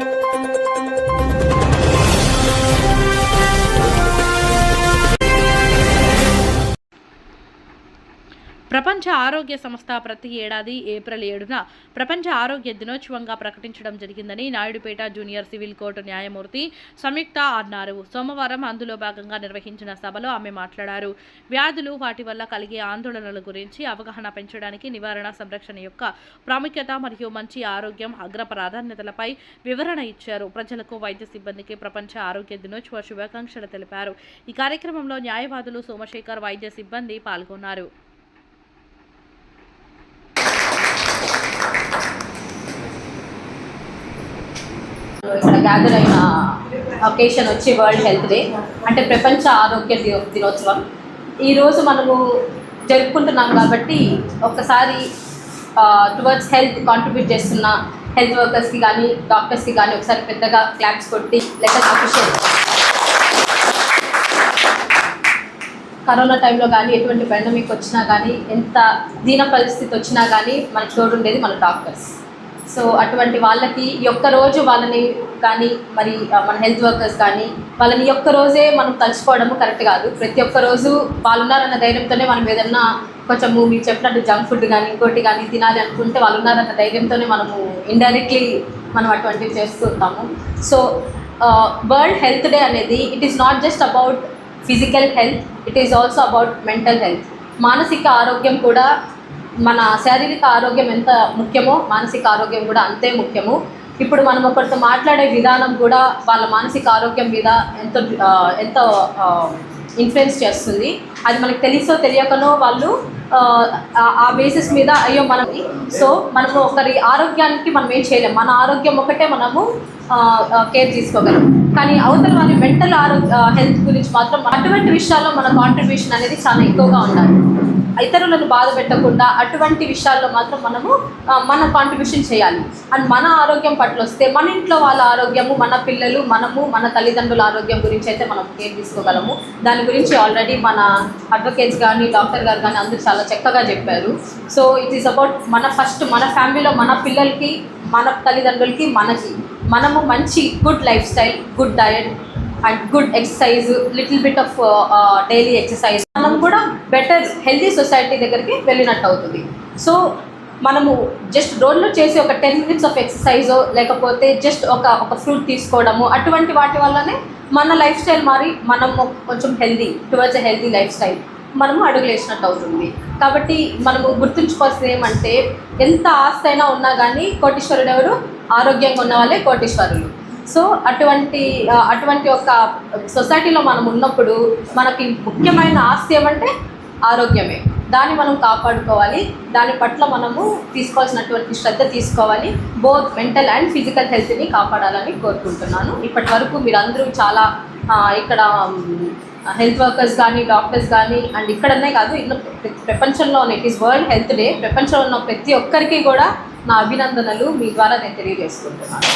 Thank you. ప్రపంచ ఆరోగ్య సంస్థ ప్రతి ఏడాది ఏప్రిల్ ఏడున ప్రపంచ ఆరోగ్య దినోత్సవంగా ప్రకటించడం జరిగిందని నాయుడుపేట జూనియర్ సివిల్ కోర్టు న్యాయమూర్తి సంయుక్త అన్నారు. సోమవారం అందులో భాగంగా నిర్వహించిన సభలో ఆమె మాట్లాడారు. వ్యాధులు వాటి వల్ల కలిగే ఆందోళనల గురించి అవగాహన పెంచడానికి నివారణ సంరక్షణ యొక్క ప్రాముఖ్యత మరియు మంచి ఆరోగ్యం అగ్ర ప్రాధాన్యతలపై వివరణ ఇచ్చారు. ప్రజలకు వైద్య సిబ్బందికి ప్రపంచ ఆరోగ్య దినోత్సవ శుభాకాంక్షలు తెలిపారు. ఈ కార్యక్రమంలో న్యాయవాదులు సోమశేఖర్ వైద్య సిబ్బంది పాల్గొన్నారు ఇక్కడ గ్యాదర్ అయిన ఒకేషన్ వచ్చి వరల్డ్ హెల్త్ డే అంటే ప్రపంచ ఆరోగ్య దినోత్సవం. ఈరోజు మనము జరుపుకుంటున్నాం కాబట్టి ఒకసారి టువర్డ్స్ హెల్త్ కాంట్రిబ్యూట్ చేస్తున్న హెల్త్ వర్కర్స్కి కానీ డాక్టర్స్కి కానీ ఒకసారి పెద్దగా క్లాప్స్ కొట్టి లెటర్ అఫిషియల్ కరోనా టైంలో కానీ ఎటువంటి పాండమిక్ వచ్చినా కానీ ఎంత దీన పరిస్థితి వచ్చినా కానీ మనకు తోడుండేది మన డాక్టర్స్ సో అటువంటి వాళ్ళకి ఒక్క రోజు వాళ్ళని కానీ మరి మన హెల్త్ వర్కర్స్ కానీ వాళ్ళని ఒక్క రోజే మనం తలుచుకోవడము కరెక్ట్ కాదు. ప్రతి ఒక్క రోజు వాళ్ళు ఉన్నారన్న ధైర్యంతోనే మనం ఏదన్నా కొంచెం మీరు చెప్పినట్టు జంక్ ఫుడ్ కానీ ఇంకోటి కానీ తినాలి అనుకుంటే వాళ్ళు ఉన్నారన్న ధైర్యంతోనే మనము ఇండైరెక్ట్లీ మనం అటువంటివి చేస్తుంటాము సో వరల్డ్ హెల్త్ డే అనేది it is not just about physical health it is also about mental health మానసిక ఆరోగ్యం కూడా మన శారీరక ఆరోగ్యం ఎంత ముఖ్యమో మానసిక ఆరోగ్యం కూడా అంతే ముఖ్యము. ఇప్పుడు మనం ఒకరితో మాట్లాడే విధానం కూడా వాళ్ళ మానసిక ఆరోగ్యం మీద ఎంతో ఎంత ఎంతో ఇన్ఫ్లుయెన్స్ చేస్తుంది. అది మనకు తెలుసో తెలియకనో వాళ్ళు ఆ, బేసిస్ మీద అయ్యో మనకి సో మనము ఒకరి ఆరోగ్యానికి మనం ఏం చేయలేం. మన ఆరోగ్యం ఒకటే మనము కేర్ తీసుకోగలం. కానీ అవతల వారి మెంటల్ ఆరోగ్య హెల్త్ గురించి మాత్రం అటువంటి విషయాల్లో మన కాంట్రిబ్యూషన్ అనేది చాలా ఎక్కువగా ఉండాలి. ఇతరులను బాధ పెట్టకుండా అటువంటి విషయాల్లో మాత్రం మనము మన కాంట్రిబ్యూషన్ చేయాలి. అండ్ మన ఆరోగ్యం పట్ల వస్తే మన ఇంట్లో వాళ్ళ ఆరోగ్యము మన పిల్లలు మనము మన తల్లిదండ్రుల ఆరోగ్యం గురించి అయితే మనం కేర్ తీసుకోగలము. దాని గురించి ఆల్రెడీ మన అడ్వకేట్స్ కానీ డాక్టర్ గారు కానీ అందరూ చాలా చక్కగా చెప్పారు. సో ఇట్ ఈస్ అబౌట్ మన ఫస్ట్ మన ఫ్యామిలీలో మన పిల్లలకి మన తల్లిదండ్రులకి మనకి మనము మంచి good lifestyle good diet and good exercise little bit of daily exercise మనం కూడా బెటర్ హెల్తీ సొసైటీ దగ్గరికి వెళ్ళినట్టు అవుతుంది. సో మనము జస్ట్ రోడ్లో చేసి ఒక టెన్ మినిట్స్ ఆఫ్ ఎక్సర్సైజో లేకపోతే జస్ట్ ఒక ఒక ఫ్రూట్ తీసుకోవడము అటువంటి వాటి వల్లనే మన లైఫ్ స్టైల్ మారి మనము కొంచెం healthy towards a healthy lifestyle మనము అడుగులేసినట్టు అవుతుంది. కాబట్టి మనము గుర్తుంచుకోవాల్సింది ఏమంటే ఎంత ఆస్తి అయినా ఉన్నా కానీ కోటీశ్వరుడు ఎవరు? ఆరోగ్యంగా ఉన్న వాళ్ళే కోటీశ్వరులు. సో అటువంటి అటువంటి ఒక సొసైటీలో మనం ఉన్నప్పుడు మనకి ముఖ్యమైన ఆస్తి ఏమంటే ఆరోగ్యమే. దాన్ని మనం కాపాడుకోవాలి. దాని పట్ల మనము తీసుకోవాల్సినటువంటి శ్రద్ధ తీసుకోవాలి. బోత్ మెంటల్ అండ్ ఫిజికల్ హెల్త్ని కాపాడాలని కోరుకుంటున్నాను. ఇప్పటి వరకు మీరందరూ చాలా ఇక్కడ హెల్త్ వర్కర్స్ కానీ డాక్టర్స్ కానీ అండ్ ఇక్కడనే కాదు ఇన్న ప్రపంచంలో it is world health day ప్రపంచంలో ఉన్న ప్రతి ఒక్కరికి కూడా నా అభినందనలు మీ ద్వారా నేను తెలియజేసుకుంటున్నాను.